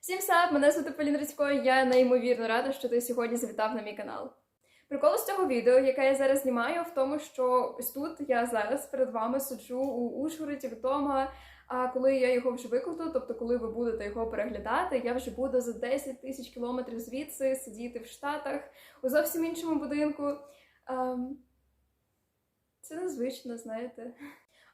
Всім сап, мене звати Поліна Рицько, я неймовірно рада, що ти сьогодні завітав на мій канал. Прикол з цього відео, яке я зараз знімаю, в тому, що ось тут я зараз перед вами сиджу у Ужгороді вдома. А коли я його вже викладу, тобто коли ви будете його переглядати, я вже буду за 10 тисяч кілометрів звідси сидіти в Штатах у зовсім іншому будинку. Ем, Це незвично, знаєте.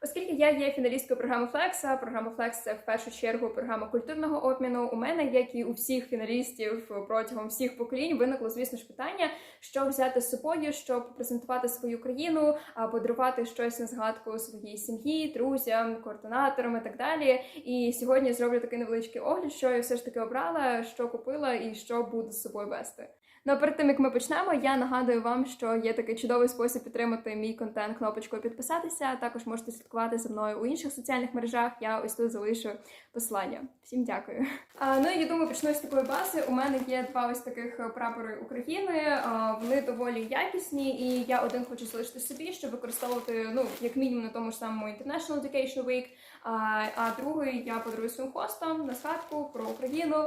Оскільки я є фіналісткою програми Flex, програма Flex – це в першу чергу програма культурного обміну. У мене, як і у всіх фіналістів протягом всіх поколінь, виникло, звісно ж, питання, що взяти з собою, щоб презентувати свою країну, подарувати щось на згадку своїй сім'ї, друзям, координаторам і так далі. І сьогодні зроблю такий невеличкий огляд, що я все ж таки обрала, що купила і що буду з собою вести. Ну а перед тим як ми почнемо, я нагадую вам, що є такий чудовий спосіб підтримати мій контент кнопочкою підписатися. Також можете слідкувати за мною у інших соціальних мережах. Я ось тут залишу посилання. Всім дякую. А, ну і я думаю, почну з такої бази. У мене є два ось таких прапори України. А, вони доволі якісні, і я один хочу залишити собі, щоб використовувати ну як мінімум на тому ж самому International Education Week. А, а другий я подарую своїм хостам на згадку про Україну.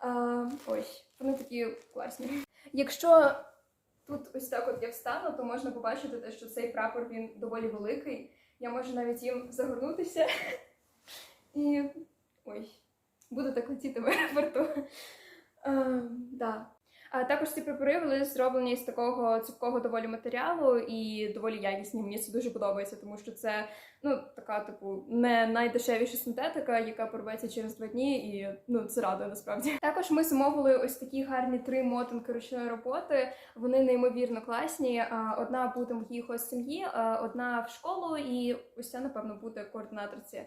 А, ось вони такі класні. Якщо тут ось так от я встану, то можна побачити те, що цей прапор він доволі великий. Я можу навіть їм загорнутися. І. ой, буду так летіти в аеропорту. Е, да. А також ці прапори були зроблені з такого цупкого доволі матеріалу і доволі якісні. Мені це дуже подобається, тому що це ну така, типу, не найдешевіша синтетика, яка порветься через два дні, і ну це радує насправді. Також ми замовили ось такі гарні три мотинки ручної роботи. Вони неймовірно класні. Одна буде моїй хост сім'ї, одна в школу, і ось ця, напевно, буде координаторці,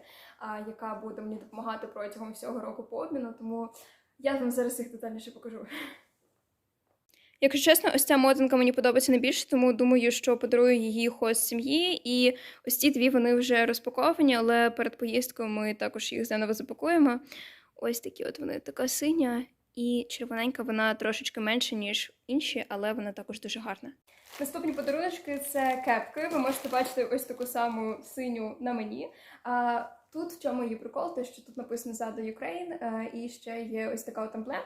яка буде мені допомагати протягом всього року по обміну. Тому я вам зараз їх детальніше покажу. Якщо чесно, ось ця мотинка мені подобається найбільше, тому думаю, що подарую її хост сім'ї. І ось ці дві вони вже розпаковані, але перед поїздкою ми також їх заново запакуємо. Ось такі от вони така синя і червоненька, вона трошечки менша, ніж інші, але вона також дуже гарна. Наступні подарунки це кепки. Ви можете бачити ось таку саму синю на мені. Тут в чому її прикол, те, що тут написано ззаду Ukraine, е, і ще є ось така от.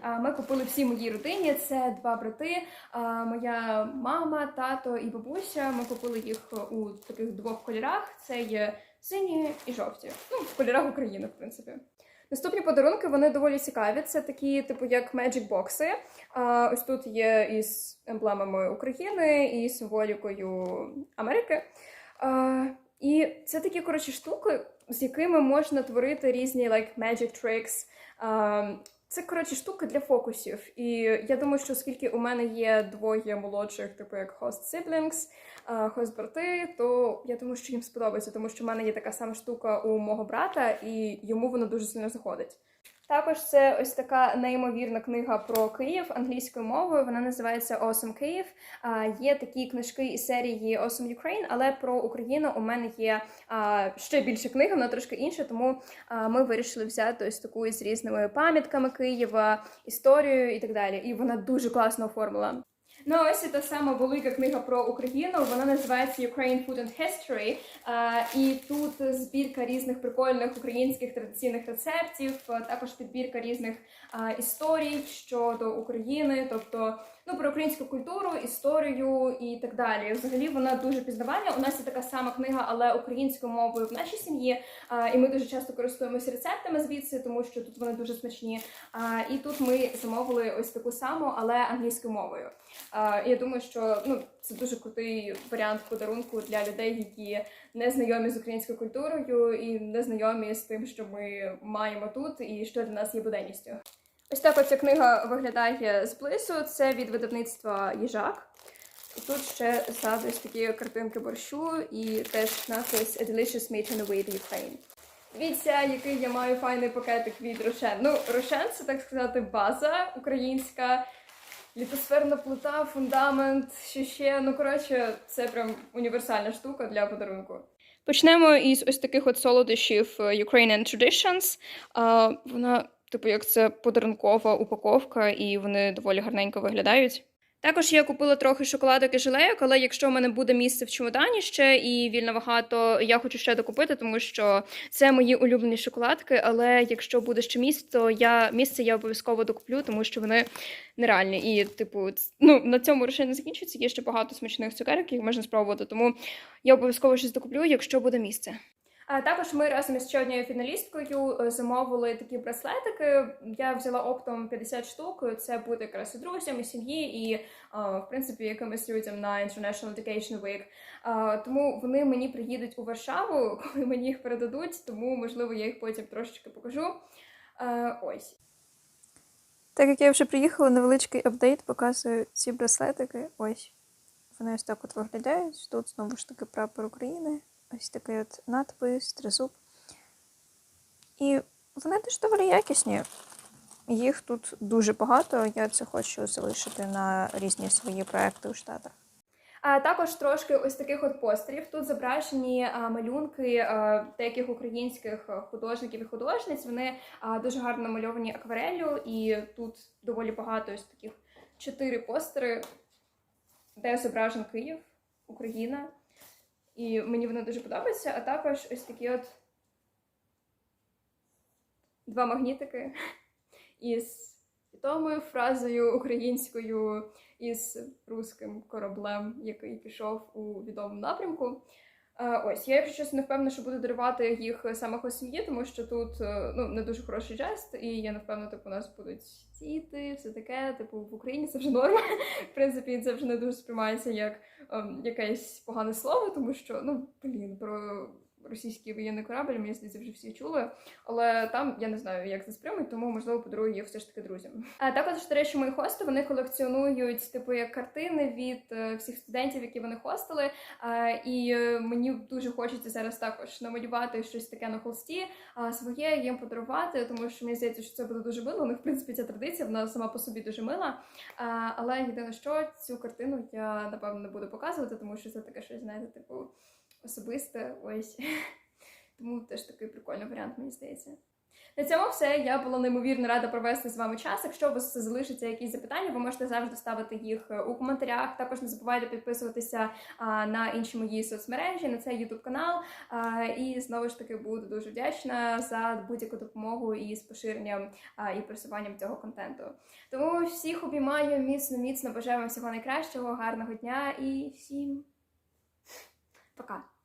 А Ми купили всі моїй родині. Це два брати, моя мама, тато і бабуся. Ми купили їх у таких двох кольорах: це є сині і жовті. Ну, в кольорах України, в принципі. Наступні подарунки вони доволі цікаві. Це такі, типу, як Magic бокси. А, ось тут є із емблемами України і символікою Америки. І це такі коротше штуки, з якими можна творити різні like, magic tricks. Це коротше штуки для фокусів. І я думаю, що оскільки у мене є двоє молодших, типу як хост siblings, хост брати, то я думаю, що їм сподобається, тому що в мене є така сама штука у мого брата, і йому воно дуже сильно заходить. Також це ось така неймовірна книга про Київ англійською мовою. Вона називається Awesome Київ. А, Є такі книжки із серії Awesome Ukraine, але про Україну у мене є ще більше книг, вона трошки інша, тому ми вирішили взяти ось таку із різними пам'ятками Києва, історією і так далі. І вона дуже класно оформила. Ну, ось і та сама велика книга про Україну. Вона називається Ukraine Food and History. І тут збірка різних прикольних українських традиційних рецептів, також підбірка різних історій щодо України, тобто ну про українську культуру, історію і так далі. Взагалі вона дуже пізнавальна. У нас є така сама книга, але українською мовою в нашій сім'ї. І ми дуже часто користуємося рецептами звідси, тому що тут вони дуже смачні. А, і тут ми замовили ось таку саму, але англійською мовою. Я думаю, що ну це дуже крутий варіант подарунку для людей, які не знайомі з українською культурою і не знайомі з тим, що ми маємо тут, і що для нас є буденністю. Ось так оця книга виглядає зблизу. Це від видавництва Їжак. Тут ще ззаду такі картинки борщу і теж напис A delicious meat on the way to Ukraine. Дивіться, який я маю файний пакетик від Рошен. Ну, Рошен це так сказати база українська, літосферна плита, фундамент, що ще. Ну, коротше, це прям універсальна штука для подарунку. Почнемо із ось таких от солодощів е, Ukrainian Traditions. А, вона, типу, як це подарункова упаковка, і вони доволі гарненько виглядають. Також я купила трохи шоколадок і жилейок, але якщо в мене буде місце в чемодані ще і вільна вага, то я хочу ще докупити, тому що це мої улюблені шоколадки. Але якщо буде ще місце, то я місце я обов'язково докуплю, тому що вони нереальні. І, типу, ну на цьому лише не закінчується. Є ще багато смачних цукерок, які можна спробувати. Тому я обов'язково щось докуплю, якщо буде місце. А також ми разом із ще однією фіналісткою е, замовили такі браслетики. Я взяла оптом 50 штук. Це буде якраз і друзям, і сім'ї, і в принципі якимось людям на International Education Week. Тому вони мені приїдуть у Варшаву, коли мені їх передадуть. Тому можливо я їх потім трошечки покажу. Е, Ось. Так як я вже приїхала, невеличкий апдейт показую ці браслетики. Ось. Вони ось так от виглядають. Тут знову ж таки прапор України. Ось такий от надпис, тризуб. І вони теж доволі якісні. Їх тут дуже багато. Я це хочу залишити на різні свої проекти у Штатах. А також трошки ось таких от постерів. Тут зображені малюнки деяких українських художників і художниць. Вони дуже гарно намальовані аквареллю, і тут доволі багато ось таких чотири постери, де зображен Київ, Україна. І мені воно дуже подобається, А також ось такі от два магнітики із відомою фразою українською із руським кораблем, який пішов у відомому напрямку. Е, Ось я, якщо чесно, не впевнена, що буду дарувати їх саме у сім'ї, тому що тут е, ну не дуже хороший жест, і я не впевнена, типу, у нас будуть діти, все таке. Типу, в Україні це вже норма. В принципі, це вже не дуже сприймається як ем, якесь погане слово, тому що ну блін, про російський воєнний корабль, мені здається, вже всі чули. Але там я не знаю, як це сприймуть, тому можливо подарую їх все ж таки друзям. А також, до речі, мої хости вони колекціонують типу як картини від е, всіх студентів, які вони хостили. А, і е, мені дуже хочеться зараз також намалювати щось таке на холсті, а своє їм подарувати, тому що мені здається, що це буде дуже мило. У них, в принципі, ця традиція, вона сама по собі дуже мила. А, але єдине, що цю картину я напевно не буду показувати, тому що це таке щось, знаєте, типу особисте. Ось. Тому теж такий прикольний варіант, мені здається. На цьому все. Я була неймовірно рада провести з вами час. Якщо у вас залишаться якісь запитання, ви можете завжди ставити їх е, у коментарях. Також не забувайте підписуватися на інші мої соцмережі, на цей YouTube канал. І знову ж таки буду дуже вдячна за будь-яку допомогу і з поширенням і просуванням цього контенту. Тому всіх обіймаю міцно, міцно бажаю вам всього найкращого, гарного дня і всім пока.